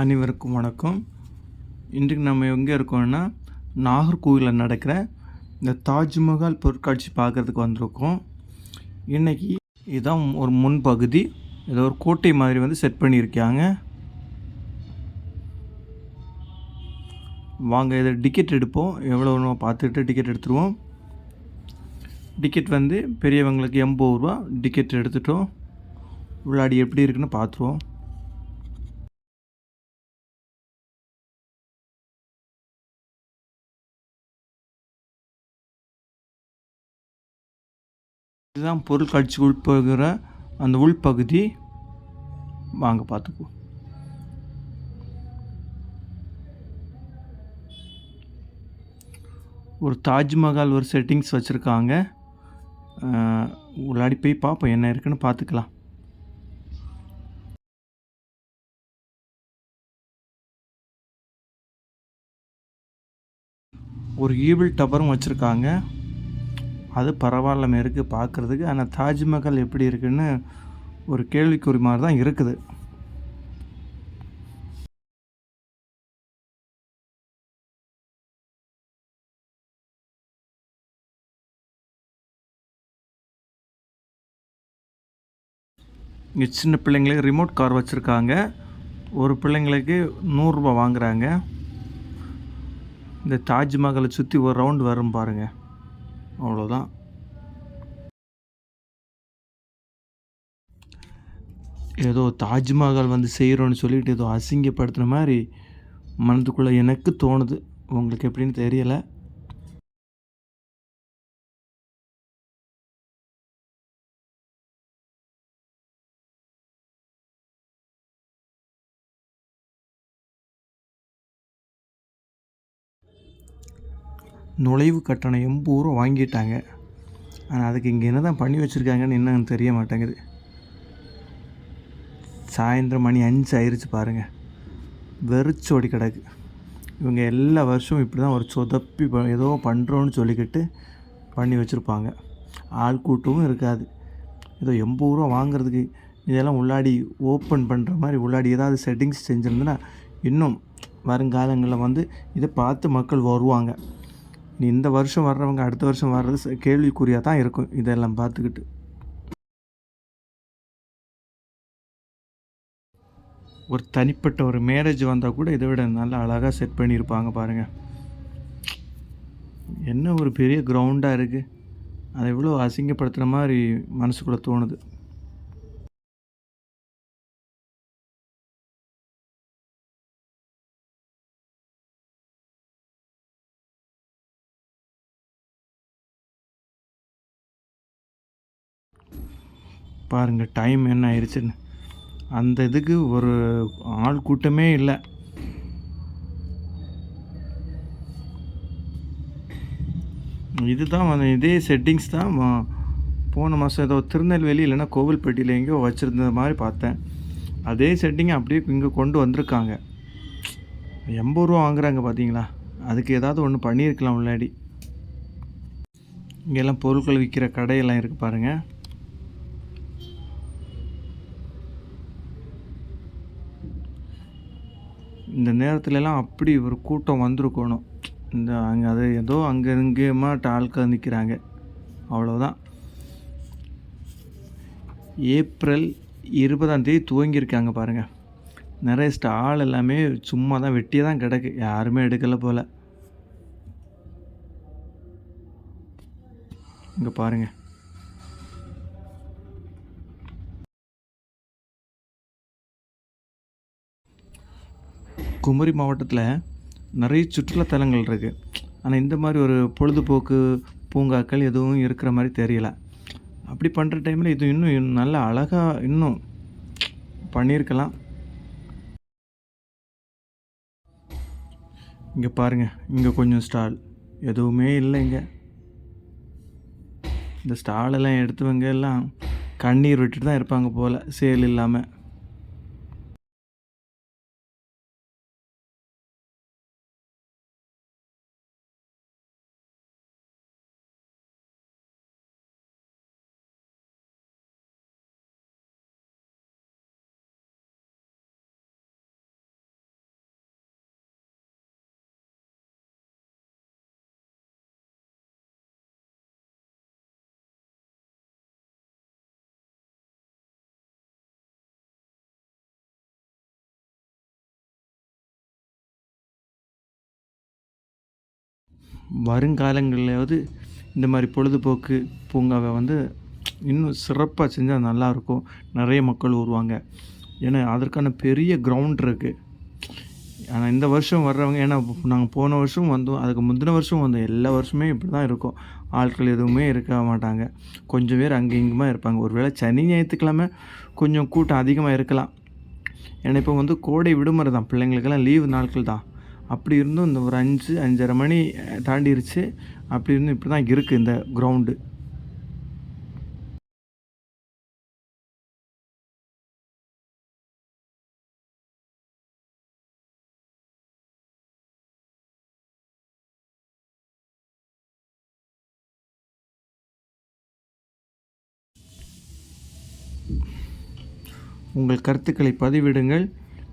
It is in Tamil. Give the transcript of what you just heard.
அனைவருக்கும் வணக்கம். இன்றைக்கு நம்ம எங்கே இருக்கோம்னா நாகர்கோவிலில் நடக்கிற இந்த தாஜ்மஹால் பொருட்காட்சி பார்க்குறதுக்கு வந்திருக்கோம். இன்றைக்கி இதுதான் ஒரு முன்பகுதி. ஏதோ ஒரு கோட்டை மாதிரி வந்து செட் பண்ணியிருக்காங்க. வாங்க இதை டிக்கெட் எடுப்போம். எவ்வளோ வேணுமோ டிக்கெட் எடுத்துருவோம். டிக்கெட் வந்து பெரியவங்களுக்கு எண்பது ரூபா டிக்கெட் எடுத்துட்டோம். உள்ளாடி எப்படி இருக்குன்னு பார்த்துருவோம். இதுதான் பொருட்காட்சி உட்பகுற அந்த உள்பகுதி வாங்க பார்த்துக்குவோம். ஒரு தாஜ்மஹால் ஒரு செட்டிங்ஸ் வச்சுருக்காங்க. உள்ளாடி போய் பார்ப்போம் என்ன இருக்குன்னு பார்த்துக்கலாம். ஒரு ஈவில் டவரும் வச்சுருக்காங்க. அது பரவாயில்லாம இருக்குது பார்க்குறதுக்கு. ஆனால் தாஜ்மஹால் எப்படி இருக்குன்னு ஒரு கேள்விக்குறி மாதிரி தான் இருக்குது. இங்கே சின்ன பிள்ளைங்களுக்கு ரிமோட் கார் வச்சுருக்காங்க. ஒரு பிள்ளைங்களுக்கு நூறுரூபா வாங்குறாங்க. இந்த தாஜ்மஹாலை சுற்றி ஒரு ரவுண்ட் வரும் பாருங்கள் அவ்வளோதான். ஏதோ தாஜ்மஹால் வந்து செய்கிறோன்னு சொல்லிட்டு ஏதோ அசிங்கப்படுத்துன மாதிரி மனதுக்குள்ளே எனக்கு தோணுது. உங்களுக்கு எப்படின்னு தெரியலை. நுழைவு கட்டணம் பூரா வாங்கிட்டாங்க. ஆனால் அதுக்கு இங்கே என்ன தான் பண்ணி வச்சுருக்காங்கன்னு என்னன்னு தெரிய மாட்டேங்குது. சாயந்தரம் மணி அஞ்சு ஆயிடுச்சு பாருங்கள் வெறிச்சோடி கிடக்கு. இவங்க எல்லா வருஷமும் இப்படி தான் ஒரு சொதப்பி ப- ஏதோ பண்ணுறோன்னு சொல்லிக்கிட்டு பண்ணி வச்சுருப்பாங்க. ஆள் கூட்டமும் இருக்காது. ஏதோ எண்பது ரூபா வாங்குறதுக்கு இதெல்லாம் உள்ளாடி ஓப்பன் பண்ணுற மாதிரி உள்ளாடி ஏதாவது செட்டிங்ஸ் செஞ்சுருந்தேன்னா இன்னும் வருங்காலங்களில் வந்து இதை பார்த்து மக்கள் வருவாங்க. இந்த வருஷம் வர்றவங்க அடுத்த வருஷம் வர்றது கேள்விக்குறியாக தான் இருக்கும். இதெல்லாம் பார்த்துக்கிட்டு. ஒரு தனிப்பட்ட ஒரு மேரேஜ் வந்தால் கூட இதை விட நல்லா அழகாக செட் பண்ணியிருப்பாங்க பாருங்கள் என்ன ஒரு பெரிய கிரவுண்டாக இருக்குது அதை எவ்வளோ அசிங்கப்படுத்துகிற மாதிரி மனசுக்குள்ளே தோணுது. பாருங்கள் டைம் என்ன ஆயிடுச்சுன்னு அந்த இதுக்கு ஒரு ஆள் கூட்டமே இல்லை. இதுதான் வந்து இதே செட்டிங்ஸ் தான் போன மாதம் ஏதோ திருநெல்வேலி இல்லைன்னா கோவில்பட்டியில் எங்கேயோ வச்சுருந்த மாதிரி பார்த்தேன். அதே செட்டிங்கை அப்படியே இங்கே கொண்டு வந்திருக்காங்க. எண்பது ரூபா வாங்குறாங்க பார்த்தீங்களா அதுக்கு ஏதாவது ஒன்று பண்ணியிருக்கலாம் முன்னாடி. இங்கெல்லாம் பொருட்கள் விற்கிற கடையெல்லாம் இருக்குது பாருங்கள் இந்த நேரத்துலலாம் அப்படி ஒரு கூட்டம் வந்திருக்கணும். இந்த அங்கே அது ஏதோ அங்கே இங்கேயுமாட்ட ஆட்கள் நிற்கிறாங்க அவ்வளோதான் ஏப்ரல் இருபதாம் தேதி துவங்கியிருக்காங்க பாருங்கள் நிறைய ஸ்டால் எல்லாமே சும்மா தான் வெட்டியே தான் கிடக்கு. யாருமே எடுக்கலை போல். இங்கே பாருங்கள் குமரி மாவட்டத்தில் நிறைய சுற்றுலாத்தலங்கள் இருக்குது ஆனால் இந்த மாதிரி ஒரு பொழுதுபோக்கு பூங்காக்கள் எதுவும் இருக்கிற மாதிரி தெரியல. அப்படி பண்ணுற டைமில் இது இன்னும் நல்ல நல்லா அழகாக இன்னும் பண்ணியிருக்கலாம். இங்கே பாருங்கள் இங்கே கொஞ்சம் ஸ்டால் எதுவுமே இல்லை இங்கே. இந்த ஸ்டாலெல்லாம் எடுத்தவங்க எல்லாம் கண்ணீர் விட்டுட்டு தான் இருப்பாங்க போல் சேல் இல்லாமல் வருங்காலங்கள்லையாவது இந்த மாதிரி பொழுதுபோக்கு பூங்காவை வந்து இன்னும் சிறப்பாக செஞ்சால் நல்லாயிருக்கும். நிறைய மக்கள் வருவாங்க. ஏன்னா அதற்கான பெரிய கிரவுண்ட் இருக்குது ஆனால் இந்த வருஷம் வர்றவங்க ஏன்னா நாங்கள் போன வருஷம் வந்தோம். அதுக்கு முந்தின வருஷம் வந்தோம். எல்லா வருஷமே இப்படி தான் இருக்கும். ஆட்கள் எதுவுமே இருக்க மாட்டாங்க. கொஞ்சம் பேர் அங்கே இங்குமா இருப்பாங்க. ஒருவேளை சனி ஞாயிற்றுக்கிழமை கொஞ்சம் கூட்டம் அதிகமாக இருக்கலாம். ஏன்னா இப்போ வந்து கோடை விடுமுறை தான். பிள்ளைங்களுக்கெல்லாம் லீவு நாட்கள் தான். அப்படி இருந்தும் இந்த ஒரு அஞ்சு அஞ்சரை மணி தாண்டிருச்சு. அப்படி இருந்தும் இப்படி தான் இருக்குது இந்த கிரவுண்டு உங்கள் கருத்துக்களை பதிவிடுங்கள்.